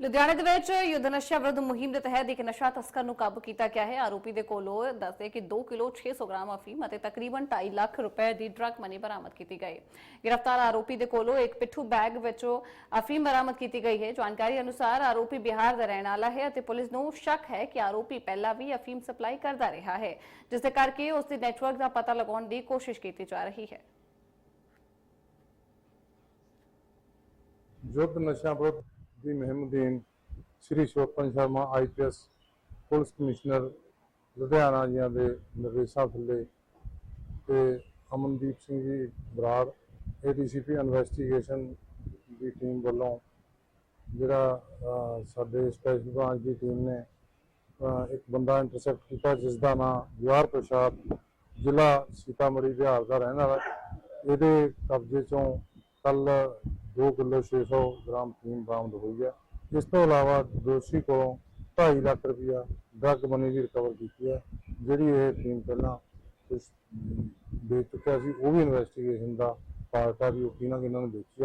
ਲੁਧਿਆਣੇ ਦੇ ਵਿੱਚ ਯੁੱਧ ਨਸ਼ਾ ਵਿਰੁੱਧ ਮੁਹਿੰਮ ਦੇ ਤਹਿਤ ਇੱਕ ਨਸ਼ਾ ਤਸਕਰ ਨੂੰ ਕਾਬੂ ਕੀਤਾ ਗਿਆ ਹੈ। ਆਰੋਪੀ ਦੇ ਕੋਲੋਂ ਦੱਸਦੇ ਕਿ 2 ਕਿਲੋ 600 ਗ੍ਰਾਮ ਅਫੀਮ ਅਤੇ ਤਕਰੀਬਨ 2.5 ਲੱਖ ਰੁਪਏ ਦੀ ਡਰੱਗ ਮਨੀ ਬਰਾਮਦ ਕੀਤੀ ਗਈ। ਗ੍ਰਿਫਤਾਰ ਆਰੋਪੀ ਦੇ ਕੋਲੋਂ ਇੱਕ ਪਿੱਠੂ ਬੈਗ ਵਿੱਚੋਂ ਅਫੀਮ ਬਰਾਮਦ ਕੀਤੀ ਗਈ ਹੈ। ਜਾਣਕਾਰੀ ਅਨੁਸਾਰ ਆਰੋਪੀ ਬਿਹਾਰ ਦਾ ਰਹਿਣ ਵਾਲਾ ਹੈ ਅਤੇ ਪੁਲਿਸ ਨੂੰ ਸ਼ੱਕ ਹੈ ਕਿ ਆਰੋਪੀ ਪਹਿਲਾਂ ਵੀ ਅਫੀਮ ਸਪਲਾਈ ਕਰਦਾ ਰਿਹਾ ਹੈ, ਜਿਸ ਦੇ ਕਰਕੇ ਉਸ ਦੇ ਨੈਟਵਰਕ ਦਾ ਪਤਾ ਲਗਾਉਣ ਦੀ ਕੋਸ਼ਿਸ਼ ਕੀਤੀ ਜਾ ਰਹੀ ਹੈ। ਯੁੱਧ ਨਸ਼ਾ ਵਿਰੁੱਧ ਦੀ ਮੁਹਿੰਮ Shri Shopan Sharma IPS police commissioner Ludhiana ਜੀਆਂ ਦੇ ਨਿਰਦੇਸ਼ਾਂ ਥੱਲੇ ਤੇ ਅਮਨਦੀਪ ਸਿੰਘ ਜੀ ਬਰਾੜ ਏਡੀਸੀਪੀ ਇਨਵੈਸਟੀਗੇਸ਼ਨ ਦੀ ਟੀਮ ਵੱਲੋਂ ਜਿਹੜਾ ਸਾਡੇ ਸਪੈਸ਼ਲ ਬ੍ਰਾਂਚ ਦੀ ਟੀਮ ਨੇ ਇੱਕ ਬੰਦਾ ਇੰਟਰਸੈਪਟ ਕੀਤਾ ਜਿਸ ਦਾ ਨਾਮ ਜਵਾਰ ਪ੍ਰਸ਼ਾਦ, ਜ਼ਿਲ੍ਹਾ ਸੀਤਾਮੜੀ ਬਿਹਾਰ ਦਾ ਰਹਿਣ ਵਾਲਾ ਇਹਦੇ ਕਬਜ਼ੇ ਚੋਂ ਕੱਲ 2 ਕਿਲੋ 600 ਗ੍ਰਾਮ ਫੀਮ ਬਰਾਮਦ ਹੋਈ ਹੈ। ਇਸ ਤੋਂ ਇਲਾਵਾ ਦੋਸ਼ੀ ਕੋਲੋਂ 2.5 ਲੱਖ ਰੁਪਇਆ ਡਰੱਗ ਮਨੀ ਵੀ ਰਿਕਵਰ ਕੀਤੀ ਹੈ। ਜਿਹੜੀ ਇਹ ਟੀਮ ਪਹਿਲਾਂ ਕੁਝ ਵੇਚ ਚੁੱਕਿਆ ਸੀ, ਉਹ ਵੀ ਇਨਵੈਸਟੀਗੇਸ਼ਨ ਦਾ ਪਾਰਟ ਆ ਵੀ ਉਹ ਕਿਹਨਾਂ ਕਿਹਨਾਂ ਨੂੰ ਵੇਚੀ ਹੈ